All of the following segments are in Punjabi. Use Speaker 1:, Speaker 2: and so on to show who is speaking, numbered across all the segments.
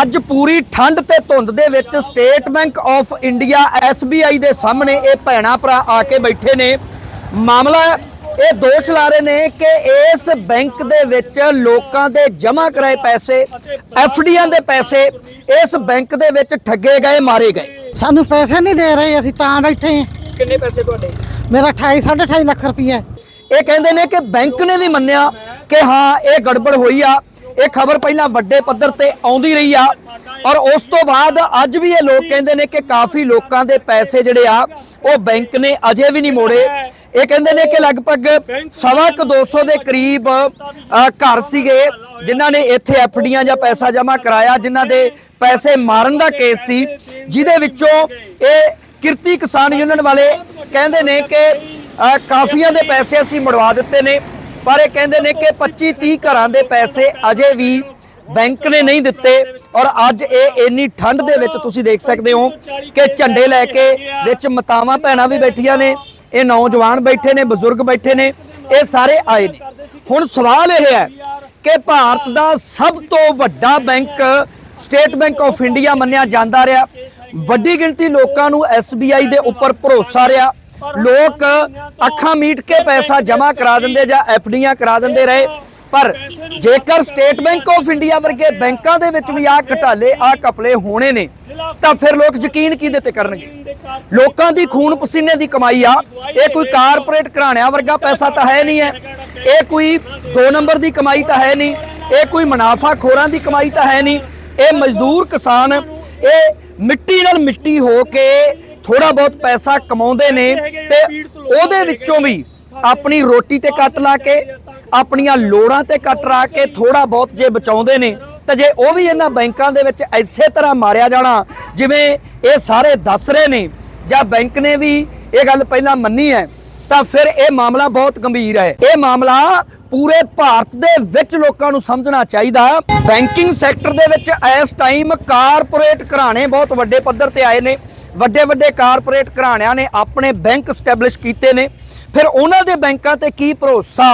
Speaker 1: ਅੱਜ ਪੂਰੀ ਠੰਡ ਤੇ ਧੁੰਦ ਦੇ ਵਿੱਚ State Bank of India SBI ਦੇ ਸਾਹਮਣੇ ਇਹ ਭੈਣਾ ਭਰਾ ਆ ਕੇ ਬੈਠੇ ਨੇ। ਮਾਮਲਾ ਇਹ ਦੋਸ਼ ਲਾ ਰਹੇ ਨੇ ਕਿ ਇਸ ਬੈਂਕ ਦੇ ਵਿੱਚ ਲੋਕਾਂ ਦੇ ਜਮ੍ਹਾਂ ਕਰਾਏ ਪੈਸੇ ਐਫਡੀਆਂ ਦੇ ਪੈਸੇ ਇਸ ਬੈਂਕ ਦੇ ਵਿੱਚ ਠੱਗੇ ਗਏ ਮਾਰੇ ਗਏ।
Speaker 2: ਸਾਨੂੰ ਪੈਸੇ ਨਹੀਂ ਦੇ ਰਹੇ ਅਸੀਂ ਤਾਂ ਬੈਠੇ ਹਾਂ।
Speaker 1: ਕਿੰਨੇ ਪੈਸੇ ਤੁਹਾਡੇ?
Speaker 2: ਮੇਰਾ 28 28.5 ਲੱਖ ਰੁਪਈਆ।
Speaker 1: ਇਹ ਕਹਿੰਦੇ ਨੇ ਕਿ ਬੈਂਕ ਨੇ ਵੀ ਮੰਨਿਆ ਕਿ ਹਾਂ ਇਹ ਗੜਬੜ ਹੋਈ ਆ। ਇਹ ਖਬਰ ਪਹਿਲਾਂ ਵੱਡੇ ਪੱਧਰ ਤੇ ਆਉਂਦੀ ਰਹੀ ਆ। ਔਰ ਉਸ ਤੋਂ ਬਾਅਦ ਅੱਜ ਵੀ ਇਹ ਲੋਕ ਕਹਿੰਦੇ ਨੇ ਕਿ ਕਾਫੀ ਲੋਕਾਂ ਦੇ ਪੈਸੇ ਜਿਹੜੇ ਆ, ਉਹ ਬੈਂਕ ਨੇ ਅਜੇ ਵੀ ਨਹੀਂ ਮੋੜੇ। ਇਹ ਕਹਿੰਦੇ ਨੇ ਕਿ ਲਗਭਗ ਸਵਾ ਕੁ 200 ਦੇ ਕਰੀਬ ਘਰ ਸੀਗੇ, ਜਿਨ੍ਹਾਂ ਨੇ ਇੱਥੇ ਐਫਡੀਆਂ ਜਾਂ ਪੈਸਾ ਜਮ੍ਹਾਂ ਕਰਾਇਆ, ਜਿਨ੍ਹਾਂ ਦੇ ਪੈਸੇ ਮਾਰਨ ਦਾ ਕੇਸ ਸੀ, ਜਿਹਦੇ ਵਿੱਚੋਂ ਇਹ ਕਿਰਤੀ ਕਿਸਾਨ ਯੂਨੀਅਨ ਵਾਲੇ ਕਹਿੰਦੇ ਨੇ ਕਿ ਕਾਫੀਆਂ ਦੇ ਪੈਸੇ ਅਸੀਂ ਮੜਵਾ ਦਿੱਤੇ ਨੇ। ਪਰ ਇਹ ਕਹਿੰਦੇ ਨੇ ਕਿ 25 30 ਘਰਾਂ ਦੇ ਪੈਸੇ ਅਜੇ ਵੀ ਬੈਂਕ ਨੇ ਨਹੀਂ ਦਿੱਤੇ ਔਰ ਅੱਜ ਇਹ ਇੰਨੀ ਠੰਡ ਦੇ ਵਿੱਚ ਤੁਸੀਂ ਦੇਖ ਸਕਦੇ ਹੋ ਕਿ ਝੰਡੇ ਲੈ ਕੇ ਵਿੱਚ ਮਤਾਵਾਂ ਭੈਣਾਂ ਵੀ ਬੈਠੀਆਂ ਨੇ, ਇਹ ਨੌਜਵਾਨ ਬੈਠੇ ਨੇ, ਬਜ਼ੁਰਗ ਬੈਠੇ ਨੇ, ਇਹ ਸਾਰੇ ਆਏ ਨੇ। ਹੁਣ ਸਵਾਲ ਇਹ ਹੈ ਕਿ ਭਾਰਤ ਦਾ ਸਭ ਤੋਂ ਵੱਡਾ bank State Bank of India ਮੰਨਿਆ ਜਾਂਦਾ ਰਿਹਾ। ਵੱਡੀ ਗਿਣਤੀ ਲੋਕਾਂ ਨੂੰ SBI ਦੇ ਉੱਪਰ ਭਰੋਸਾ ਰਿਹਾ। ਲੋਕ ਅੱਖਾਂ ਮੀਟ ਕੇ ਪੈਸਾ ਜਮ੍ਹਾਂ ਕਰਾ ਦਿੰਦੇ ਜਾਂ ਐਫਡੀਆਂ ਕਰਾ ਦਿੰਦੇ ਰਹੇ। ਪਰ ਜੇਕਰ ਸਟੇਟ ਬੈਂਕ ਆਫ ਇੰਡੀਆ ਵਰਗੇ ਬੈਂਕਾਂ ਦੇ ਵਿੱਚ ਵੀ ਆ ਘਟਾਲੇ ਆ ਕਪਲੇ ਹੋਣੇ ਨੇ ਤਾਂ ਫਿਰ ਲੋਕ ਯਕੀਨ ਕਿਹਦੇ ਤੇ ਕਰਨਗੇ? ਲੋਕਾਂ ਦੀ ਖੂਨ ਪਸੀਨੇ ਦੀ ਕਮਾਈ ਆ। ਇਹ ਕੋਈ ਕਾਰਪੋਰੇਟ ਘਰਾਣਿਆਂ ਵਰਗਾ ਪੈਸਾ ਤਾਂ ਹੈ ਨਹੀਂ ਹੈ। ਇਹ ਕੋਈ 2 ਨੰਬਰ ਦੀ ਕਮਾਈ ਤਾਂ ਹੈ ਨਹੀਂ। ਇਹ ਕੋਈ ਮੁਨਾਫਾ ਖੋਰਾਂ ਦੀ ਕਮਾਈ ਤਾਂ ਹੈ ਨਹੀਂ। ਇਹ ਮਜ਼ਦੂਰ ਕਿਸਾਨ ਇਹ ਮਿੱਟੀ ਨਾਲ ਮਿੱਟੀ ਹੋ ਕੇ ਥੋੜਾ ਬਹੁਤ ਪੈਸਾ ਕਮਾਉਂਦੇ ਨੇ ਤੇ ਉਹਦੇ ਵਿੱਚੋਂ ਵੀ ਆਪਣੀ ਰੋਟੀ ਤੇ ਕੱਟ ਲਾ ਕੇ ਆਪਣੀਆਂ ਲੋੜਾਂ ਤੇ ਕੱਟ ਲਾ ਕੇ ਥੋੜਾ ਬਹੁਤ ਜੇ ਬਚਾਉਂਦੇ ਨੇ ਤਾਂ ਜੇ ਉਹ ਵੀ ਇਹਨਾਂ ਬੈਂਕਾਂ ਦੇ ਵਿੱਚ ਐਸੇ ਤਰ੍ਹਾਂ ਮਾਰਿਆ ਜਾਣਾ ਜਿਵੇਂ ਇਹ ਸਾਰੇ ਦੱਸ ਰਹੇ ਨੇ ਜਾਂ ਬੈਂਕ ਨੇ ਵੀ ਇਹ ਗੱਲ ਪਹਿਲਾਂ ਮੰਨੀ ਹੈ ਤਾਂ ਫਿਰ ਇਹ ਮਾਮਲਾ ਬਹੁਤ ਗੰਭੀਰ ਹੈ। ਇਹ ਮਾਮਲਾ ਪੂਰੇ ਭਾਰਤ ਦੇ ਵਿੱਚ ਲੋਕਾਂ ਨੂੰ ਸਮਝਣਾ ਚਾਹੀਦਾ। ਬੈਂਕਿੰਗ ਸੈਕਟਰ ਦੇ ਵਿੱਚ ਇਸ ਟਾਈਮ ਕਾਰਪੋਰੇਟ ਘਰਾਣੇ ਬਹੁਤ ਵੱਡੇ ਪੱਧਰ ਤੇ ਆਏ ਨੇ ਵੱਡੇ ਵੱਡੇ ਕਾਰਪੋਰੇਟ ਘਰਾਣਿਆਂ ਨੇ ਆਪਣੇ ਬੈਂਕ ਸਟੈਬਲਿਸ਼ ਕੀਤੇ ਨੇ। ਫਿਰ ਉਹਨਾਂ ਦੇ ਬੈਂਕਾਂ ਤੇ ਕੀ ਭਰੋਸਾ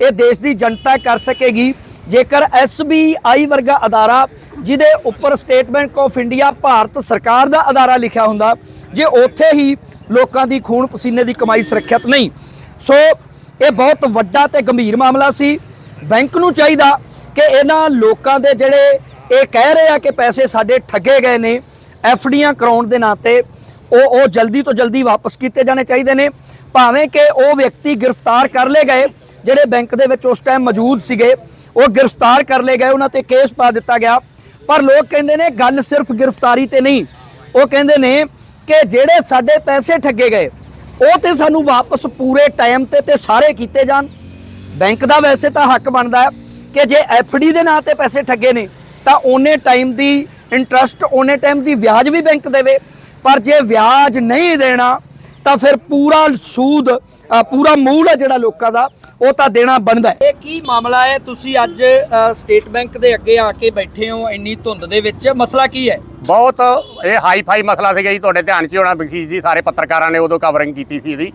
Speaker 1: ਇਹ ਦੇਸ਼ ਦੀ ਜਨਤਾ ਕਰ ਸਕੇਗੀ? ਜੇਕਰ SBI ਵਰਗਾ ਅਦਾਰਾ, ਜਿਹਦੇ ਉੱਪਰ State Bank of India Bharat ਸਰਕਾਰ ਦਾ ਅਦਾਰਾ ਲਿਖਿਆ ਹੁੰਦਾ, ਜੇ ਉੱਥੇ ਹੀ ਲੋਕਾਂ ਦੀ ਖੂਨ ਪਸੀਨੇ ਦੀ ਕਮਾਈ ਸੁਰੱਖਿਅਤ ਨਹੀਂ। ਸੋ, ਇਹ ਬਹੁਤ ਵੱਡਾ ਤੇ ਗੰਭੀਰ ਮਾਮਲਾ ਸੀ। ਬੈਂਕ ਨੂੰ ਚਾਹੀਦਾ ਕਿ ਇਹਨਾਂ ਲੋਕਾਂ ਦੇ ਜਿਹੜੇ ਇਹ ਕਹਿ ਰਹੇ ਆ ਕਿ ਪੈਸੇ ਸਾਡੇ ਠੱਗੇ ਗਏ ਨੇ ਐਫਡੀਆਂ ਕਰਾਉਣ ਦੇ ਨਾਂ ਤੇ ਉਹ ਉਹ ਜਲਦੀ ਤੋਂ ਜਲਦੀ ਵਾਪਸ ਕੀਤੇ ਜਾਣੇ ਚਾਹੀਦੇ ਨੇ। ਭਾਵੇਂ ਕਿ ਉਹ ਵਿਅਕਤੀ ਗ੍ਰਿਫਤਾਰ ਕਰ ਲਏ ਗਏ, ਜਿਹੜੇ ਬੈਂਕ ਦੇ ਵਿੱਚ ਉਸ ਟਾਈਮ ਮੌਜੂਦ ਸੀਗੇ, ਉਹ ਗ੍ਰਿਫਤਾਰ ਕਰ ਲਏ ਗਏ, ਉਹਨਾਂ ਤੇ ਕੇਸ ਪਾ ਦਿੱਤਾ ਗਿਆ। ਪਰ ਲੋਕ ਕਹਿੰਦੇ ਨੇ ਗੱਲ ਸਿਰਫ ਗ੍ਰਿਫਤਾਰੀ ਤੇ ਨਹੀਂ। ਉਹ ਕਹਿੰਦੇ ਨੇ ਕਿ ਜਿਹੜੇ ਸਾਡੇ ਪੈਸੇ ਠੱਗੇ ਗਏ, ਉਹ ਤੇ ਸਾਨੂੰ ਵਾਪਸ ਪੂਰੇ ਟਾਈਮ ਤੇ ਤੇ ਸਾਰੇ ਕੀਤੇ ਜਾਣ। ਬੈਂਕ ਦਾ ਵੈਸੇ ਤਾਂ ਹੱਕ ਬਣਦਾ ਹੈ ਕਿ ਜੇ ਡੀ ਦੇ ਨਾਂ ਤੇ ਪੈਸੇ ਠੱਗੇ ਨੇ, ਤਾਂ ਉਹਨੇ ਟਾਈਮ ਦੀ ਇੰਟਰਸਟ ਉਹਨੇ ਟਾਈਮ ਦੀ ਵਿਆਜ ਵੀ ਬੈਂਕ ਦੇਵੇ ਪਰ ਜੇ ਵਿਆਜ ਨਹੀਂ ਦੇਣਾ ਤਾਂ ਫਿਰ ਪੂਰਾ ਸੂਦ ਪੂਰਾ ਮੂਲ ਹੈ ਜਿਹੜਾ ਲੋਕਾਂ ਦਾ ਉਹ ਤਾਂ ਦੇਣਾ ਬਣਦਾ ਹੈ। ਇਹ ਕੀ ਮਾਮਲਾ ਹੈ? ਤੁਸੀਂ ਅੱਜ ਸਟੇਟ ਬੈਂਕ ਦੇ ਅੱਗੇ ਆ ਕੇ ਬੈਠੇ ਹੋ ਇੰਨੀ ਧੁੰਦ ਦੇ ਵਿੱਚ। ਮਸਲਾ ਕੀ ਹੈ?
Speaker 3: ਬਹੁਤ ਇਹ ਹਾਈ ਫਾਈ ਮਸਲਾ ਸੀਗਾ ਜੀ ਤੁਹਾਡੇ ਧਿਆਨ 'ਚ ਹੋਣਾ ਬਖਸ਼ੀਸ਼ ਜੀ ਸਾਰੇ ਪੱਤਰਕਾਰਾਂ ਨੇ ਉਦੋਂ ਕਵਰਿੰਗ ਕੀਤੀ ਸੀ ਇਹਦੀ।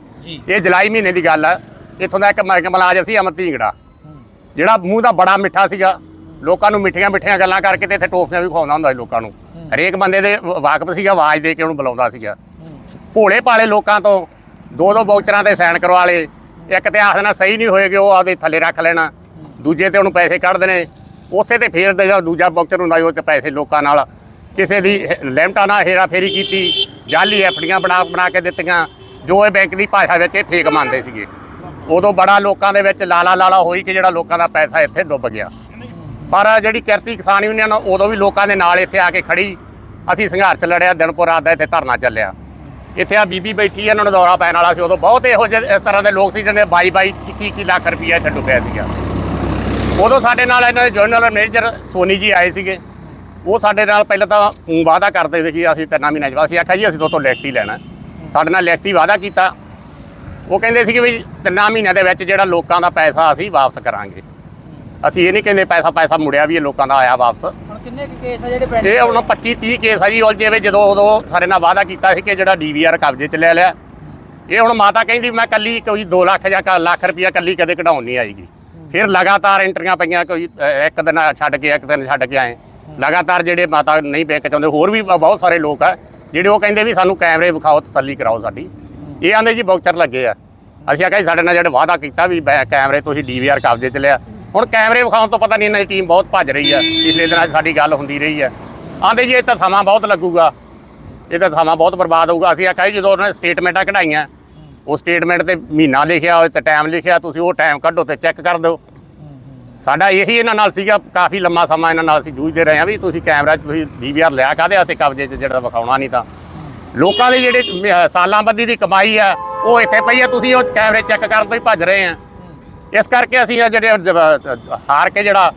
Speaker 3: ਇਹ ਜੁਲਾਈ ਮਹੀਨੇ ਦੀ ਗੱਲ ਹੈ। ਇੱਥੋਂ ਦਾ ਇੱਕ ਮ- ਮਲਾਜ਼ਮ ਸੀ ਅਮਰ ਢੀਂਗੜਾ ਜਿਹੜਾ ਮੂੰਹ ਦਾ ਬੜਾ ਮਿੱਠਾ ਸੀਗਾ। ਲੋਕਾਂ ਨੂੰ ਮਿੱਠੀਆਂ ਮਿੱਠੀਆਂ ਗੱਲਾਂ ਕਰਕੇ ਤੇ ਇੱਥੇ ਟੋਫੀਆਂ ਵੀ ਖਵਾਉਂਦਾ ਹੁੰਦਾ ਸੀ ਲੋਕਾਂ ਨੂੰ। ਹਰੇਕ ਬੰਦੇ ਦੇ ਵਾਕਫ ਸੀਗਾ ਆਵਾਜ਼ ਦੇ ਕੇ ਉਹਨੂੰ ਬੁਲਾਉਂਦਾ ਸੀਗਾ। ਭੋਲੇ ਭਾਲੇ ਲੋਕਾਂ ਤੋਂ ਦੋ ਦੋ ਬਾਊਚਰਾਂ ਤੇ ਸਾਈਨ ਕਰਵਾ ਲਏ। ਇੱਕ ਤੇ ਆਖਦੇ ਸਹੀ ਨਹੀਂ ਹੋਏਗੇ ਉਹ ਆਪਦੇ ਥੱਲੇ ਰੱਖ ਲੈਣਾ। ਦੂਜੇ ਤੇ ਉਹਨੂੰ ਪੈਸੇ ਕੱਢ ਦੇਣੇ। ਉੱਥੇ ਤੇ ਫੇਰ ਜਿਹੜਾ ਦੂਜਾ ਬਾਊਚਰ ਹੁੰਦਾ ਉਹ ਤੇ ਪੈਸੇ ਲੋਕਾਂ ਨਾਲ ਕਿਸੇ ਦੀ ਲਿਮਟਾਂ ਨਾਲ ਹੇਰਾ ਫੇਰੀ ਕੀਤੀ। ਜਾਲੀ ਐਫਡੀਆਂ ਬਣਾ ਬਣਾ ਕੇ ਦਿੱਤੀਆਂ। ਜੋ ਇਹ ਬੈਂਕ ਦੀ ਭਾਸ਼ਾ ਵਿੱਚ ਇਹ ਫੇਕ ਮੰਨਦੇ ਸੀਗੇ। ਉਦੋਂ ਬੜਾ ਲੋਕਾਂ ਦੇ ਵਿੱਚ ਲਾਲਾ ਲਾਲਾ ਹੋਈ ਕਿ ਜਿਹੜਾ ਲੋਕਾਂ ਦਾ ਪੈਸਾ ਇੱਥੇ ਡੁੱਬ ਗਿਆ। ਪਰ ਜਿਹੜੀ ਕਿਰਤੀ ਕਿਸਾਨ ਯੂਨੀਅਨ ਉਦੋਂ ਵੀ ਲੋਕਾਂ ਦੇ ਨਾਲ ਇੱਥੇ ਆ ਕੇ ਖੜੀ। ਅਸੀਂ ਸੰਘਰਸ਼ ਲੜਿਆ ਦਿਨਪੁਰ ਰਾਤ ਦਾ ਇੱਥੇ ਧਰਨਾ ਚੱਲਿਆ। ਇੱਥੇ ਆ ਬੀਬੀ ਬੈਠੀ ਇਹਨਾਂ ਨੂੰ ਦੌਰਾ ਪੈਣ ਵਾਲਾ ਸੀ, ਉਦੋਂ ਬਹੁਤ ਇਹੋ ਜਿਹੇ ਇਸ ਤਰ੍ਹਾਂ ਦੇ ਲੋਕ ਸੀ ਜਿਹਨੇ ਬਾਈ ਬਾਈ 21 21 ਲੱਖ ਰੁਪਈਆ ਇੱਥੇ ਡੁੱਬਿਆ ਸੀਗਾ। ਉਦੋਂ ਸਾਡੇ ਨਾਲ ਇਹਨਾਂ ਦੇ ਜਨਰਲ ਮੈਨੇਜਰ ਸੋਨੀ ਜੀ ਆਏ ਸੀਗੇ। ਉਹ ਸਾਡੇ ਨਾਲ ਪਹਿਲਾਂ ਤਾਂ ਊਂ ਵਾਅਦਾ ਕਰਦੇ ਸੀ ਕਿ ਅਸੀਂ ਤਿੰਨਾਂ ਮਹੀਨਿਆਂ 'ਚ ਬਾਅਦ ਅਸੀਂ ਆਖਿਆ ਜੀ, ਅਸੀਂ ਤੋਂ ਤੋਂ ਲੈਣਾ। ਸਾਡੇ ਨਾਲ ਲਿਖਤੀ ਵਾਅਦਾ ਕੀਤਾ। ਉਹ ਕਹਿੰਦੇ ਸੀ ਕਿ ਵੀ ਤਿੰਨਾਂ ਮਹੀਨਿਆਂ ਦੇ ਵਿੱਚ ਜਿਹੜਾ ਲੋਕਾਂ ਦਾ ਪੈਸਾ ਅਸੀਂ ਵਾਪਸ ਕਰਾਂਗੇ। ਅਸੀਂ ਇਹ ਨਹੀਂ ਕਹਿੰਦੇ ਪੈਸਾ ਪੈਸਾ ਮੁੜਿਆ ਵੀ ਇਹ ਲੋਕਾਂ ਦਾ ਆਇਆ ਵਾਪਸ।
Speaker 1: ਹੁਣ ਕਿੰਨੇ ਕੁ ਕੇਸ ਆ ਜਿਹੜੇ
Speaker 3: ਇਹ ਹੁਣ 25 30 ਕੇਸ ਆ ਜੀ ਉਲਝੇ ਵੇ ਜਦੋਂ ਉਦੋਂ ਸਾਡੇ ਨਾਲ ਵਾਅਦਾ ਕੀਤਾ ਸੀ ਕਿ ਜਿਹੜਾ ਡੀਵੀਆਰ ਕਬਜ਼ੇ 'ਚ ਲੈ ਲਿਆ। ਇਹ ਹੁਣ ਮਾਤਾ ਕਹਿੰਦੀ ਮੈਂ ਕੱਲੀ ਕੋਈ 2 ਲੱਖ ਜਾਂ ਕ- ਲੱਖ ਰੁਪਇਆ ਕੱਲੀ ਕਦੇ ਕਢਾਉਣ ਨਹੀਂ ਆਏਗੀ ਫਿਰ ਲਗਾਤਾਰ ਐਂਟਰੀਆਂ ਪਈਆਂ ਕੋਈ ਅ, ਇੱਕ ਦਿਨ ਛੱਡ ਕੇ ਇੱਕ ਦਿਨ ਛੱਡ ਕੇ ਆਏ। ਲਗਾਤਾਰ ਜਿਹੜੇ ਮਾਤਾ ਨਹੀਂ ਬੈਂਕ ਚਾਹੁੰਦੇ ਹੋਰ ਵੀ ਬ- ਬਹੁਤ ਸਾਰੇ ਲੋਕ ਆ ਜਿਹੜੇ ਉਹ ਕਹਿੰਦੇ ਵੀ ਸਾਨੂੰ ਕੈਮਰੇ ਵਿਖਾਓ ਤਸੱਲੀ ਕਰਾਓ ਸਾਡੀ। ਇਹ ਆਂਦੇ ਜੀ ਬਾਊਚਰ ਲੱਗੇ ਆ। ਅਸੀਂ ਆਖਿਆ ਜੀ ਸਾਡੇ ਨਾਲ ਜਿਹੜੇ ਵਾਅਦਾ ਕੀਤਾ ਵੀ ਬੈ- ਕੈਮਰੇ ਤੁਸੀਂ ਡੀਵੀਆਰ ਕਬਜ਼ੇ 'ਚ ਲਿਆ। ਹੁਣ ਕੈਮਰੇ ਵਿਖਾਉਣ ਤੋਂ ਪਤਾ ਨਹੀਂ ਇਹਨਾਂ ਦੀ ਟੀਮ ਬਹੁਤ ਭੱਜ ਰਹੀ ਆ। ਪਿਛਲੇ ਦਿਨਾਂ 'ਚ ਸਾਡੀ ਗੱਲ ਹੁੰਦੀ ਰਹੀ ਆ। ਆਂਦੇ ਜੀ, ਇਹ ਤਾਂ ਸਮਾਂ ਬਹੁਤ ਲੱਗੂਗਾ। ਇਹ ਤਾਂ ਸਮਾਂ ਬਹੁਤ ਬਰਬਾਦ ਹੋਊਗਾ। ਅਸੀਂ ਆਖਿਆ ਜੀ, ਜਦੋਂ ਉਹਨਾਂ ਨੇ ਸਟੇਟਮੈਂਟਾਂ ਕਢਾਈਆਂ, ਉਹ ਸਟੇਟਮੈਂਟ ਤੇ ਮਹੀਨਾ ਲਿਖਿਆ ਹੋਇਆ ਤੇ ਟਾਈਮ ਲਿਖਿਆ, ਤੁਸੀਂ ਉਹ ਟਾਈਮ ਕੱਢੋ ਤੇ ਚੈੱਕ ਕਰ ਦਿਓ। ਸਾਡਾ ਇਹੀ ਇਹਨਾਂ ਨਾਲ ਸੀਗਾ, ਕਾਫੀ ਲੰਮਾ ਸਮਾਂ ਇਹਨਾਂ ਨਾਲ ਅਸੀਂ ਜੂਝਦੇ ਰਹੇ ਹਾਂ ਵੀ ਤੁਸੀਂ ਕੈਮਰਾ 'ਚ ਤੁਸੀਂ ਡੀਵੀਆਰ ਲਿਆ ਕਾਦੇ ਵਾਸਤੇ ਕਬਜ਼ੇ 'ਚ ਜਿਹੜਾ ਵਿਖਾਉਣਾ ਨਹੀਂ ਤਾਂ। ਲੋਕਾਂ ਦੇ ਜਿਹੜੇ ਸਾਲਾਂ ਬੱਦੀ ਦੀ ਕਮਾਈ ਆ, ਉਹ ਇੱਥੇ ਪਈ ਆ, ਤੁਸੀਂ ਉਹ ਕੈਮਰੇ ਚੈੱਕ ਕਰਨ ਤੋਂ ਹੀ ਭੱਜ ਰਹੇ ਆ। ਇਸ ਕਰਕੇ ਅਸੀਂ ਇਹ ਜਿਹੜੇ ਜ- ਹਾਰ ਕੇ ਜਿਹੜਾ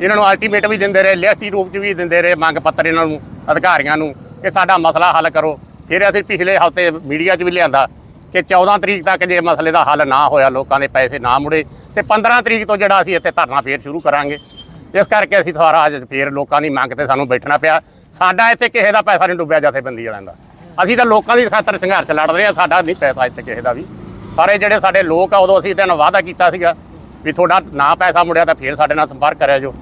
Speaker 3: ਇਹਨਾਂ ਨੂੰ ਅਲਟੀਮੇਟ ਵੀ ਦਿੰਦੇ ਰਹੇ, ਲਿਖਤੀ ਰੂਪ 'ਚ ਵੀ ਦਿੰਦੇ ਰਹੇ, ਮੰਗ ਪੱਤਰ ਇਹਨਾਂ ਨੂੰ, ਅਧਿਕਾਰੀਆਂ ਨੂੰ ਕਿ ਸਾਡਾ ਮਸਲਾ ਹੱਲ ਕਰੋ। ਫਿਰ ਅਸੀਂ ਪਿਛਲੇ ਹਫ਼ਤੇ ਮੀਡੀਆ 'ਚ ਵੀ ਲਿਆਂਦਾ ਕਿ 14 ਤਰੀਕ ਤੱਕ ਜੇ ਮਸਲੇ ਦਾ ਹੱਲ ਨਾ ਹੋਇਆ, ਲੋਕਾਂ ਦੇ ਪੈਸੇ ਨਾ ਮੁੜੇ, ਤੇ 15 ਤਰੀਕ ਤੋਂ ਜਿਹੜਾ ਅਸੀਂ ਇੱਥੇ ਧਰਨਾ ਫੇਰ ਸ਼ੁਰੂ ਕਰਾਂਗੇ। ਇਸ ਕਰਕੇ ਅਸੀਂ ਸਾਰਾ ਅੱਜ ਫੇਰ ਲੋਕਾਂ ਦੀ ਮੰਗ ਤੇ ਸਾਨੂੰ ਬੈਠਣਾ ਪਿਆ। ਸਾਡਾ ਇੱਥੇ ਕਿਸੇ ਦਾ ਪੈਸਾ ਨਹੀਂ ਡੁੱਬਿਆ ਜਥੇਬੰਦੀ ਵਾਲਿਆਂ ਦਾ। ਅਸੀਂ ਤਾਂ ਲੋਕਾਂ ਦੀ ਖਾਤਰ ਸੰਘਰਸ਼ ਲੜ ਰਹੇ ਆ ਸਾਡਾ ਨਹੀਂ ਪੈਸਾ ਇੱਥੇ ਕਿਸੇ ਦਾ ਵੀ। ਇਹ ਜਿਹੜੇ ਸਾਡੇ ਲੋਕ ਆ ਉਦੋਂ ਅਸੀਂ ਇਹਨਾਂ ਵਾਅਦਾ ਕੀਤਾ ਸੀਗਾ ਵੀ ਤੁਹਾਡਾ ਨਾ ਪੈਸਾ ਮੁੜਿਆ ਤਾਂ ਫੇਰ ਸਾਡੇ ਨਾਲ ਸੰਪਰਕ ਕਰਿਆ ਜੋ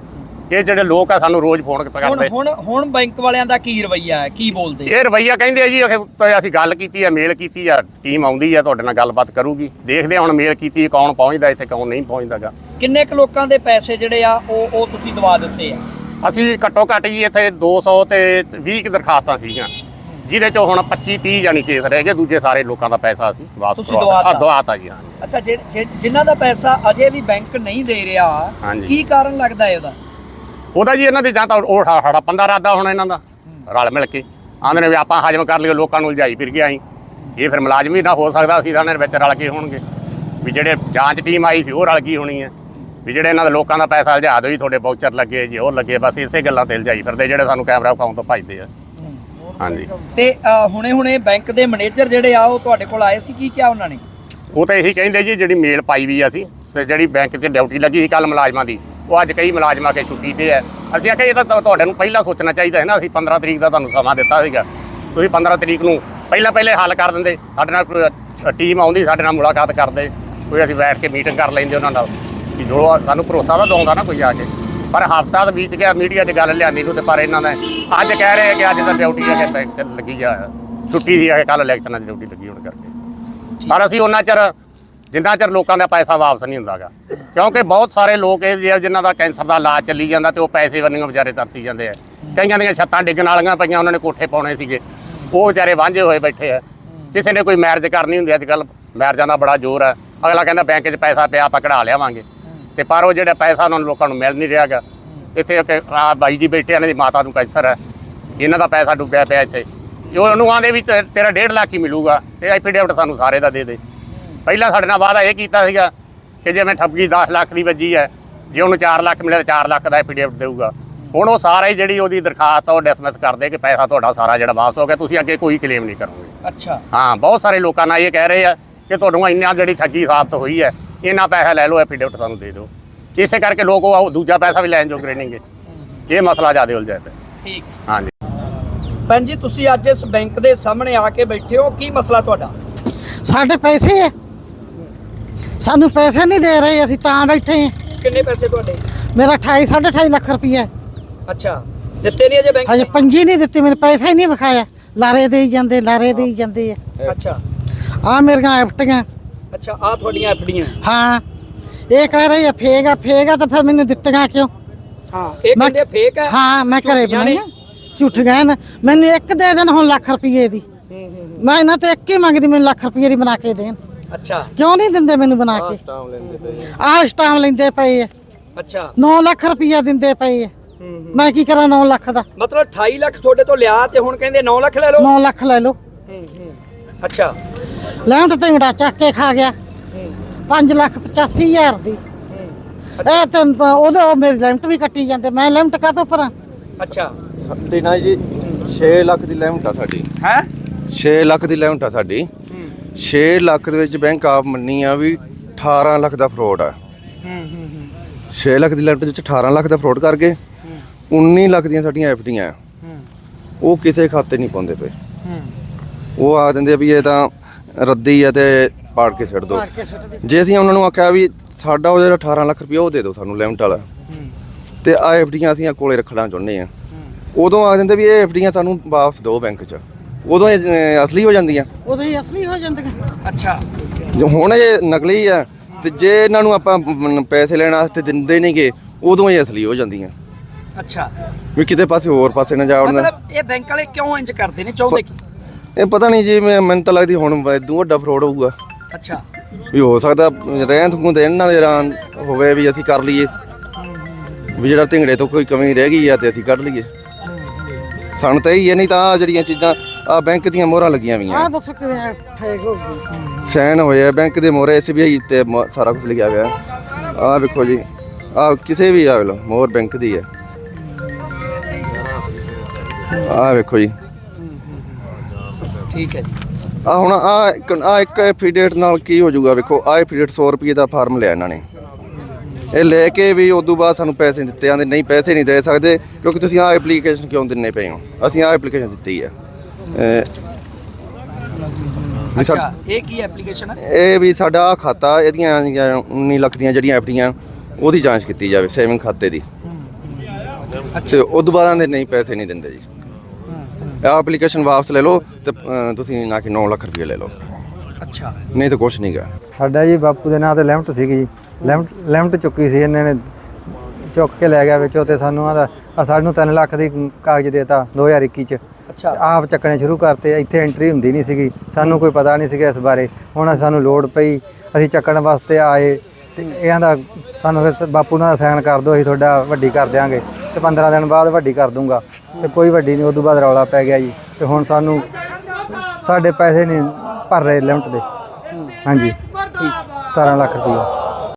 Speaker 3: ਇਹ ਜਿਹੜੇ ਲੋਕ ਆ ਸਾਨੂੰ ਰੋਜ਼ ਫੋਨ ਕਰਦੇ
Speaker 1: ਹੁਣ ਹੁਣ ਬੈਂਕ ਵਾਲਿਆਂ ਦਾ ਕੀ ਰਵਈਆ ਹੈ? ਕੀ ਬੋਲਦੇ?
Speaker 3: ਇਹ ਰਵਈਆ ਕਹਿੰਦੇ ਆ ਜੀ ਅਸੀਂ ਗੱਲ ਕੀਤੀ ਆ ਮੇਲ ਕੀਤੀ ਆ ਟੀਮ ਆਉਂਦੀ ਆ ਤੁਹਾਡੇ ਨਾਲ ਗੱਲਬਾਤ ਕਰੂਗੀ। ਦੇਖਦੇ ਹੁਣ ਮੇਲ ਕੀਤੀ ਕੌਣ ਪਹੁੰਚਦਾ ਇੱਥੇ ਕੌਣ ਨਹੀਂ ਪਹੁੰਚਦਾਗਾ।
Speaker 1: ਕਿੰਨੇ ਕੁ ਲੋਕਾਂ ਦੇ ਪੈਸੇ ਜਿਹੜੇ ਆ ਉਹ ਉਹ ਤੁਸੀਂ ਦਵਾ ਦਿੱਤੇ ਆ?
Speaker 3: ਅਸੀਂ ਘੱਟੋ ਘੱਟ ਜੀ ਇੱਥੇ 200 ਤੇ 20 ਕੁ ਦਰਖਾਸਤਾਂ ਸੀਗੀਆਂ। ਜਿਹਦੇ ਚੋਂ ਹੁਣ 25 30 ਜਾਨੀ ਕੇਸ ਰਹਿ ਗਏ ਦੂਜੇ ਸਾਰੇ ਲੋਕਾਂ ਦਾ ਪੈਸਾ ਅਸੀਂ ਵਾਪਸ
Speaker 1: ਤੁਸੀਂ ਦਵਾਤਾ?
Speaker 3: ਆ ਦਵਾਤਾ ਜੀ ਹਾਂ
Speaker 1: ਅੱਛਾ ਜਿ- ਜਿ- ਜਿਨ੍ਹਾਂ ਦਾ ਪੈਸਾ ਅਜੇ ਵੀ ਬੈਂਕ ਨਹੀਂ ਦੇ ਰਿਹਾ
Speaker 3: ਹਾਂਜੀ।
Speaker 1: ਕੀ ਕਾਰਨ ਲੱਗਦਾ ਹੈ ਉਹਦਾ
Speaker 3: ਉਹਦਾ ਜੀ ਇਹਨਾਂ ਦੇ ਜਾਂ ਤਾਂ ਉਹ ਹਾ- ਹੜੱਪਣ ਰਾਦਾ ਹੋਣਾ ਇਹਨਾਂ ਦਾ ਰਲ ਮਿਲ ਕੇ। ਆਂਦੇ ਨੇ ਵੀ ਆਪਾਂ ਹਜਮ ਕਰ ਲਈਏ ਲੋਕਾਂ ਨੂੰ ਉਲਝਾਈ ਫਿਰ ਗਿਆ ਅਸੀਂ। ਇਹ ਫਿਰ ਮੁਲਾਜ਼ਮ ਹੀ ਨਾ ਹੋ ਸਕਦਾ ਤਾਂ ਇਹਨਾਂ ਦੇ ਵਿੱਚ ਰਲ ਕੇ ਹੋਣਗੇ। ਵੀ ਜਿਹੜੇ ਜਾਂਚ ਟੀਮ ਆਈ ਸੀ ਉਹ ਰਲ ਗਈ ਹੋਣੀ ਹੈ। ਵੀ ਜਿਹੜੇ ਇਹਨਾਂ ਦੇ ਲੋਕਾਂ ਦਾ ਪੈਸਾ ਉਲਝਾ ਦਿਓ ਜੀ ਤੁਹਾਡੇ ਬਾਊਚਰ ਲੱਗੇ ਜੀ ਉਹ ਲੱਗੇ ਬਸ ਇਸੇ ਗੱਲਾਂ ਤੇ ਉਲਝਾਈ ਫਿਰਦੇ ਜਿਹੜੇ ਸਾਨੂੰ ਕੈਮਰਾ ਵਿਖਾਉਣ ਤੋਂ ਭੱਜਦੇ ਆ। ਹਾਂਜੀ।
Speaker 1: ਤੇ ਹੁਣੇ ਹੁਣੇ ਬੈਂਕ ਦੇ ਮੈਨੇਜਰ ਜਿਹੜੇ ਆ ਉਹ ਤੁਹਾਡੇ ਕੋਲ ਆਏ ਸੀ ਕੀ ਕਿਹਾ ਉਹਨਾਂ ਨੇ?
Speaker 3: ਉਹ ਤਾਂ ਇਹੀ ਕਹਿੰਦੇ ਜੀ ਜਿਹੜੀ ਮੇਲ ਪਾਈ ਵੀ ਆ ਅਸੀਂ ਤੇ ਜਿਹੜੀ ਬੈਂਕ 'ਚ ਡਿਊਟੀ ਲੱਗੀ ਸੀ ਕੱਲ ਮੁਲਾਜ਼ਮਾਂ ਦੀ ਉਹ ਅੱਜ ਕਈ ਮੁਲਾਜ਼ਮਾਂ ਕੇ ਛੁੱਟੀ ਤੇ ਹੈ ਅਸੀਂ ਆਖਿਆ ਇਹ ਤਾਂ ਤੁਹਾਡੇ ਨੂੰ ਪਹਿਲਾਂ ਸੋਚਣਾ ਚਾਹੀਦਾ ਹੈ ਨਾ ਅਸੀਂ 15 ਤਰੀਕ ਦਾ ਤੁਹਾਨੂੰ ਸਮਾਂ ਦਿੱਤਾ ਸੀਗਾ। ਤੁਸੀਂ 15 ਤਰੀਕ ਨੂੰ ਪਹਿਲਾਂ ਪਹਿਲੇ ਹੱਲ ਕਰ ਦਿੰਦੇ ਸਾਡੇ ਨਾਲ ਟੀਮ ਆਉਂਦੀ ਸਾਡੇ ਨਾਲ ਮੁਲਾਕਾਤ ਕਰਦੇ ਕੋਈ ਅਸੀਂ ਬੈਠ ਕੇ ਮੀਟਿੰਗ ਕਰ ਲੈਂਦੇ ਉਹਨਾਂ ਨਾਲ। ਕਿ ਜੋ ਸਾਨੂੰ ਭਰੋਸਾ ਤਾਂ ਦਊਂਦਾ ਨਾ ਕੋਈ ਆ ਕੇ। ਪਰ ਹਫਤਾ ਤਾਂ ਬੀਤ ਗਿਆ, ਮੀਡੀਆ 'ਚ ਗੱਲ ਲਿਆਂਦੀ ਨੂੰ ਤੇ ਪਰ ਇਹਨਾਂ ਨੇ ਅੱਜ ਕਹਿ ਰਹੇ ਕਿ ਅੱਜ ਤਾਂ ਡਿਊਟੀ ਹੈ ਕਿ ਬੈਂਕ ਲੱਗੀ ਆ, ਛੁੱਟੀ ਸੀ ਆ ਕੱਲ ਇਲੈਕਸ਼ਨਾਂ 'ਚ ਡਿਊਟੀ ਲੱਗੀ ਹੋਣ ਕਰਕੇ। ਪਰ ਅਸੀਂ ਉਹਨਾਂ ਚਿਰ, ਜਿੰਨਾ ਚਿਰ ਲੋਕਾਂ ਦਾ ਪੈਸਾ ਵਾਪਸ ਨਹੀਂ ਹੁੰਦਾਗਾ, ਕਿਉਂਕਿ ਬਹੁਤ ਸਾਰੇ ਲੋਕ ਇਹ ਜਿਹੇ ਆ ਜਿਨ੍ਹਾਂ ਦਾ ਕੈਂਸਰ ਦਾ ਇਲਾਜ ਚੱਲੀ ਜਾਂਦਾ ਤੇ ਉਹ ਪੈਸੇ ਵਰਨੀਆਂ ਵਿਚਾਰੇ ਤਰਸੀ ਜਾਂਦੇ ਆ। ਕਈਆਂ ਦੀਆਂ ਛੱਤਾਂ ਡਿੱਗਣ ਵਾਲੀਆਂ ਪਈਆਂ, ਉਹਨਾਂ ਨੇ ਕੋਠੇ ਪਾਉਣੇ ਸੀਗੇ। ਉਹ ਵਿਚਾਰੇ ਵਾਂਝੇ ਹੋਏ ਬੈਠੇ ਆ। ਕਿਸੇ ਨੇ ਕੋਈ ਮੈਰਿਜ ਕਰਨੀ ਹੁੰਦੀ, ਅੱਜ ਕੱਲ ਮੈਰਿਜਾਂ ਦਾ ਬੜਾ ਜ਼ੋਰ ਹੈ ਅਗਲਾ ਕਹਿੰਦਾ, ਬੈਂਕ 'ਚ ਪੈਸਾ ਪਿਆ, ਆਪਾਂ ਕਢਾ ਲਿਆਵਾਂਗੇ। ਤੇ ਪਰ ਉਹ ਜਿਹੜਾ ਪੈਸਾ ਉਹਨਾਂ ਲੋਕਾਂ ਨੂੰ ਮਿਲ ਨਹੀਂ ਰਿਹਾਗਾ ਇੱਥੇ ਇੱਕ ਆਹ ਬਾਈ ਜੀ ਬੈਠੇ ਆ, ਇਹਨਾਂ ਦੀ ਮਾਤਾ ਨੂੰ ਕੈਂਸਰ ਹੈ ਇਹਨਾਂ ਦਾ ਪੈਸਾ ਡੁੱਬਿਆ ਪਿਆ ਇੱਥੇ। ਇਹ ਉਹਨੂੰ ਆਂਦੇ ਵੀ ਤੇਰਾ 1.5 ਲੱਖ ਹੀ ਮਿਲੂਗਾ ਤੇ ਐਫੀਡੇਵਿਟ ਸਾਨੂੰ ਸਾਰੇ ਦਾ ਦੇ ਦੇ। ਪਹਿਲਾਂ ਸਾਡੇ ਨਾਲ ਵਾਅਦਾ ਇਹ ਕੀਤਾ ਸੀਗਾ ਕਿ ਜੇ ਮੈਂ ਠੱਗੀ 10 ਲੱਖ ਦੀ ਵੱਜੀ ਹੈ ਜੇ ਉਹਨੂੰ 4 ਲੱਖ ਮਿਲਿਆ ਤਾਂ 4 ਲੱਖ ਦਾ ਐਫੀਡੇਵਿਟ ਦੇਊਗਾ। ਹੁਣ ਉਹ ਸਾਰਾ ਹੀ ਜਿਹੜੀ ਉਹਦੀ ਦਰਖਾਸਤ ਆ ਉਹ ਡਿਸਮਿਸ ਕਰਦੇ ਕਿ ਪੈਸਾ ਤੁਹਾਡਾ ਸਾਰਾ ਜਿਹੜਾ ਵਾਪਸ ਹੋ ਗਿਆ ਤੁਸੀਂ ਅੱਗੇ ਕੋਈ ਕਲੇਮ ਨਹੀਂ ਕਰੋਗੇ।
Speaker 1: ਅੱਛਾ।
Speaker 3: ਹਾਂ ਬਹੁਤ ਸਾਰੇ ਲੋਕਾਂ ਨਾਲ ਇਹ ਕਹਿ ਰਹੇ ਆ ਕਿ ਤੁਹਾਨੂੰ ਇੰਨਾ ਜਿਹੜੀ ਠੱਗੀ ਸਾਬਤ ਹੋਈ ਹੈ ਇੰਨਾ ਪੈਸਾ ਲੈ ਲਓ ਐਫੀਡੇਵਿਟ ਸਾਨੂੰ ਦੇ ਦਿਓ। ਇਸੇ ਕਰਕੇ ਲੋਕ ਉਹ ਦੂਜਾ ਪੈਸਾ ਵੀ ਲੈਣ ਜੋਗਰੇ ਨਹੀਂਗੇ ਇਹ ਮਸਲਾ ਜ਼ਿਆਦਾ ਉਲਝਿਆ ਪਿਆ।
Speaker 1: ਠੀਕ।
Speaker 3: ਹਾਂਜੀ।
Speaker 1: ਭੈਣ ਜੀ ਤੁਸੀਂ ਅੱਜ ਇਸ ਬੈਂਕ ਦੇ ਸਾਹਮਣੇ ਆ ਕੇ ਬੈਠੇ ਹੋ ਕੀ ਮਸਲਾ ਤੁਹਾਡਾ?
Speaker 2: ਸਾਡੇ ਪੈਸੇ ਆ। ਸਾਨੂੰ ਪੈਸੇ ਨਹੀਂ ਦੇ ਰਹੇ ਅਸੀਂ ਤਾਂ ਬੈਠੇ ਆ।
Speaker 1: ਕਿੰਨੇ ਪੈਸੇ ਤੁਹਾਡੇ?
Speaker 2: ਮੇਰਾ 28 28.5 ਲੱਖ ਰੁਪਈਆ।
Speaker 1: ਅੱਛਾ ਦਿੱਤੇ ਨਹੀਂ ਅਜੇ ਬੈਂਕ
Speaker 2: ਹਜੇ ਪੰਜੀ ਨਹੀਂ ਦਿੱਤੀ ਮੈਨੂੰ ਪੈਸਾ ਹੀ ਨਹੀਂ ਵਿਖਾਇਆ। ਲਾਰੇ ਦੇਈ ਜਾਂਦੇ ਲਾਰੇ ਦੇਈ ਜਾਂਦੇ ਆ।
Speaker 1: ਅੱਛਾ।
Speaker 2: ਆ ਮੇਰੀਆਂ ਐਫਟੀਆਂ
Speaker 1: ਅੱਛਾ ਆ ਤੁਹਾਡੀਆਂ ਐਫਡੀਆਂ
Speaker 2: ਹਾਂ। ਇਹ ਕਹਿ ਰਹੀ ਆ ਫੇਕ ਆ ਫੇਕ ਆ ਤਾਂ ਫਿਰ ਮੈਨੂੰ ਦਿੱਤੀਆਂ ਕਿਉਂ?
Speaker 1: ਹਾਂ ਇਹ
Speaker 2: ਮੈਂ-
Speaker 1: ਕਹਿੰਦੇ ਫੇਕ ਹੈ
Speaker 2: ਹਾਂ ਮੈਂ ਘਰੇ
Speaker 1: ਝੂਠੀਆਂ ਨੇ।
Speaker 2: ਬਣਾਈਆਂ ਝੂਠ ਗਏ ਨਾ। ਮੈਨੂੰ ਇੱਕ ਦੇ ਦੇਣ ਹੁਣ ਲੱਖ ਰੁਪਏ ਦੀ।
Speaker 1: ਹੂੰ, ਹੂੰ, ਹੂੰ।
Speaker 2: ਮੈਂ ਇਹਨਾਂ ਤੋਂ ਇੱਕ ਹੀ ਮੰਗਦੀ ਮੈਨੂੰ ਲੱਖ ਰੁਪਏ ਦੀ ਬਣਾ ਕੇ ਦੇਣ।
Speaker 1: ਅੱਛਾ।
Speaker 2: ਕਿਉਂ ਨਹੀਂ ਦਿੰਦੇ ਮੈਨੂੰ ਬਣਾ ਕੇ? ਆਹ ਸਟਾਮ ਲੈਂਦੇ ਪਏ ਆ।
Speaker 1: ਅੱਛਾ।
Speaker 2: 9 ਲੱਖ ਰੁਪਈਆ ਦਿੰਦੇ ਪਏ ਆ।
Speaker 1: ਹੂੰ, ਹੂੰ।
Speaker 2: ਮੈਂ ਕੀ ਕਰਾਂ 9 ਲੱਖ ਦਾ?
Speaker 1: ਮਤਲਬ 28 ਲੱਖ ਤੁਹਾਡੇ ਤੋਂ ਲਿਆ ਤੇ ਹੁਣ ਕਹਿੰਦੇ 9 ਲੱਖ ਲੈ ਲਓ।
Speaker 2: 9 ਲੱਖ ਲੈ ਲਓ।
Speaker 1: ਹੂੰ, ਹੂੰ। ਅੱਛਾ।
Speaker 2: ਲੈਂਟ ਤੇ ਢਾ ਚੱਕ ਕੇ ਖਾ ਗਿਆ। 5 ਲੱਖ 85 ਹਜ਼ਾਰ ਦੀ। ਇਹ ਤਾਂ ਉਹਦੇ ਉਹ ਮੇਰੀ ਲਿਮਟ ਵੀ ਕੱਟੀ ਜਾਂਦੇ। ਮੈਂ ਲਿਮਟ ਕਾਹਤੋਂ ਭਰਾਂ?
Speaker 1: ਅੱਛਾ।
Speaker 4: ਤੇ ਨਾ ਜੀ 6 ਲੱਖ ਦੀ ਲਿਮਟ ਆ ਸਾਡੀ।
Speaker 1: ਹੈ?
Speaker 4: 6 ਲੱਖ ਦੀ ਲਿਮਟ ਆ ਸਾਡੀ। 6 ਲੱਖ ਦੇ ਵਿੱਚ ਬੈਂਕ ਆਪ ਮੰਨੀ ਆ ਵੀ 18 ਲੱਖ ਦਾ ਫਰੋਡ ਆ। 6 ਲੱਖ ਦੀ ਲਿਮਟ ਵਿੱਚ 18 ਲੱਖ ਦਾ ਫਰੋਡ ਕਰ ਗਏ। 19 ਲੱਖ ਦੀਆਂ ਸਾਡੀਆਂ ਐਫਡੀਆਂ ਆ ਉਹ ਕਿਸੇ ਖਾਤੇ ਨਹੀਂ ਪਾਉਂਦੇ ਪਏ। ਉਹ ਆ ਦਿੰਦੇ ਵੀ ਇਹ ਤਾਂ ਰੱਦੀ ਆ ਤੇ ਪਾੜ ਕੇ
Speaker 2: ਸੁੱਟ ਦੇ।
Speaker 4: ਜੇ ਅਸੀਂ ਉਹਨਾਂ ਨੂੰ ਆਖਿਆ ਵੀ ਸਾਡਾ ਉਹ ਜਿਹੜਾ 18 ਲੱਖ ਰੁਪਇਆ ਉਹ ਦੇ ਦਿਓ ਸਾਨੂੰ ਲਿਮਟ ਵਾਲਾ। ਤੇ ਆ ਐਫਡੀਆਂ ਅਸੀਂ ਕੋਲੇ ਰੱਖਣਾ ਚਾਹੁੰਦੇ ਆ। ਉਦੋਂ ਆ ਜਾਂਦੇ ਵੀ ਇਹ ਐਫਡੀਆਂ ਸਾਨੂੰ ਵਾਪਸ ਦਿਓ ਬੈਂਕ 'ਚ। ਉਦੋਂ ਇਹ ਅਸਲੀ ਹੋ ਜਾਂਦੀਆਂ।
Speaker 2: ਉਦੋਂ ਹੀ ਅਸਲੀ ਹੋ ਜਾਂਦੀਆਂ।
Speaker 1: ਅੱਛਾ।
Speaker 4: ਜੋ ਹੁਣ ਇਹ ਨਕਲੀ ਆ ਤੇ ਜੇ ਇਹਨਾਂ ਨੂੰ ਆਪਾਂ ਪੈਸੇ ਲੈਣ ਵਾਸਤੇ ਦਿੰਦੇ ਨਹੀਂਗੇ ਉਦੋਂ ਇਹ ਅਸਲੀ ਹੋ ਜਾਂਦੀਆਂ।
Speaker 1: ਅੱਛਾ।
Speaker 4: ਵੀ ਕਿਤੇ ਪਾਸੇ ਹੋਰ ਪਾਸੇ ਨਾ ਜਾ ਵੜਨ।
Speaker 1: ਮਤਲਬ ਇਹ ਬੈਂਕ ਵਾਲੇ ਕਿਉਂ ਇੰਜ ਕਰਦੇ ਨੇ? ਚਾਹੁੰਦੇ ਕੀ?
Speaker 4: ਇਹ ਪਤਾ ਨਹੀਂ ਜੀ ਮੈਂ- ਮੈਨੂੰ ਤਾਂ ਲੱਗਦੀ ਹੁਣ ਇਦੋਂ ਵੱਡਾ ਫਰੋਡ ਹੋਊਗਾ।
Speaker 1: ਅੱਛਾ।
Speaker 4: ਵੀ ਹੋ ਸਕਦਾ ਰਹਿਣ ਥੁੰਦ ਇਹਨਾਂ ਦੇ ਰਾਂ ਹੋਵੇ ਵੀ ਅਸੀਂ ਕਰ ਲਈਏ। ਵੀ ਜਿਹੜਾ ਢਿੰਗੜੇ ਤੋਂ ਕੋਈ ਕਮੀ ਰਹਿ ਗਈ ਆ ਤੇ ਅਸੀਂ ਕੱਢ ਲਈਏ। ਸਾਨੂੰ ਤਾਂ ਇਹ ਹੀ ਨਹੀਂ ਤਾਂ ਆਹ ਜਿਹੜੀਆਂ ਚੀਜ਼ਾਂ ਆ ਬੈਂਕ ਦੀਆਂ ਮੋਹਰਾਂ ਲੱਗੀਆਂ ਹੋਈਆਂ।
Speaker 2: ਆਹ ਦੱਸੋ ਕਿਵੇਂ ਫੇਕ ਹੋ ਗਈ।
Speaker 4: ਸਾਈਨ ਹੋਏ ਆ ਬੈਂਕ ਦੇ ਮੋਹਰੇ ਐਸਬੀਆਈ ਤੇ ਮ- ਸਾਰਾ ਕੁਝ ਲਿਖਿਆ ਹੋਇਆ। ਆ ਵੇਖੋ ਜੀ ਆ ਕਿਸੇ ਵੀ ਆ ਲੋ ਮੋਹਰ ਬੈਂਕ ਦੀ ਹੈ। ਆ ਵੇਖੋ ਜੀ।
Speaker 1: ਠੀਕ ਹੈ ਜੀ।
Speaker 4: ਆ ਹੁਣ ਆ ਇੱਕ ਆ ਇੱਕ ਐਫੀਡੇਟ ਨਾਲ ਕੀ ਹੋ ਜਾਊਗਾ? ਵੇਖੋ ਆ ਐਫੀਡੇਟ 100 ਰੁਪਏ ਦਾ ਫਾਰਮ ਲਿਆ ਇਹਨਾਂ ਨੇ। ਇਹ ਲੈ ਕੇ ਵੀ ਉਦੋਂ ਬਾਅਦ ਸਾਨੂੰ ਪੈਸੇ ਦਿੱਤੇ ਜਾਂਦੇ ਨਹੀਂ ਪੈਸੇ ਨਹੀਂ ਦੇ ਸਕਦੇ ਕਿਉਂਕਿ ਤੁਸੀਂ ਆ ਐਪਲੀਕੇਸ਼ਨ ਕਿਉਂ ਦਿੰਨੇ ਪਏ ਹੋ? ਅਸੀਂ ਆ ਐਪਲੀਕੇਸ਼ਨ ਦਿੱਤੀ ਹੈ। ਅਹ ਵੀ ਸਾ-
Speaker 1: ਅੱਛਾ ਇਹ ਕੀ ਐਪਲੀਕੇਸ਼ਨ ਹੈ?
Speaker 4: ਇਹ ਵੀ ਸਾਡਾ ਆਹ ਖਾਤਾ ਇਹਦੀਆਂ ਜਿਹੜੀਆਂ 19 ਲੱਖ ਦੀਆਂ ਜਿਹੜੀਆਂ ਐਫਡੀਆਂ ਉਹਦੀ ਜਾਂਚ ਕੀਤੀ ਜਾਵੇ ਸੇਵਿੰਗ ਖਾਤੇ ਦੀ। ਤੇ ਉਦੋਂ ਬਾਅਦ ਦੇ ਨਹੀਂ ਪੈਸੇ ਨਹੀਂ ਦਿੰਦੇ ਜੀ। ਐਪਲੀਕੇਸ਼ਨ ਵਾਪਸ ਲੈ ਲਓ ਤੇ ਤੁਸੀਂ ਨਾ ਕਿ 9 ਲੱਖ ਰੁਪਏ ਲੈ ਲਓ।
Speaker 1: ਅੱਛਾ।
Speaker 4: ਨਹੀਂ ਤਾਂ ਕੁਝ ਨਹੀਂਗਾ
Speaker 5: ਸਾਡਾ ਜੀ ਬਾਪੂ ਦੇ ਨਾਂ ਤੇ ਲਿਮਟ ਸੀਗੀ ਜੀ। ਲਿਮਟ ਲਿਮਟ ਚੁੱਕੀ ਸੀ ਇਹਨਾਂ ਨੇ। ਚੁੱਕ ਕੇ ਲੈ ਗਿਆ ਵਿੱਚੋਂ ਤੇ ਸਾਨੂੰ ਆਦਾ ਆ ਸਾਨੂੰ 3 ਲੱਖ ਦੀ ਕਾਗਜ਼ ਦੇਤਾ 2021 ਚ।
Speaker 1: ਅੱਛਾ।
Speaker 5: ਆਪ ਚੱਕਣੇ ਸ਼ੁਰੂ ਕਰਤੇ ਇੱਥੇ ਐਂਟਰੀ ਹੁੰਦੀ ਨਹੀਂ ਸੀਗੀ। ਸਾਨੂੰ ਕੋਈ ਪਤਾ ਨਹੀਂ ਸੀਗਾ ਇਸ ਬਾਰੇ। ਹੁਣ ਸਾਨੂੰ ਲੋੜ ਪਈ ਅਸੀਂ ਚੱਕਣ ਵਾਸਤੇ ਆਏ। ਤੇ ਇਹਨਾਂ ਦਾ ਸਾਨੂੰ ਫਿਰ ਬਾਪੂ ਨਾਲ ਸਾਈਨ ਕਰ ਦਿਓ ਅਸੀਂ ਤੁਹਾਡਾ ਵੱਡੀ ਕਰ ਦਿਆਂਗੇ। ਤੇ 15 ਦਿਨ ਬਾਅਦ ਵੱਡੀ ਕਰ ਦੂੰਗਾ। ਤੇ ਕੋਈ ਵੱਡੀ ਨਹੀਂ ਉਦੋਂ ਬਾਅਦ ਰੌਲਾ ਪੈ ਗਿਆ ਜੀ। ਤੇ ਹੁਣ ਸਾਨੂੰ ਸਾਡੇ ਪੈਸੇ ਨਹੀਂ ਭਰ ਰਹੇ ਲਿਮਟ ਦੇ। ਹਾਂਜੀ। 17 ਲੱਖ ਰੁਪਏ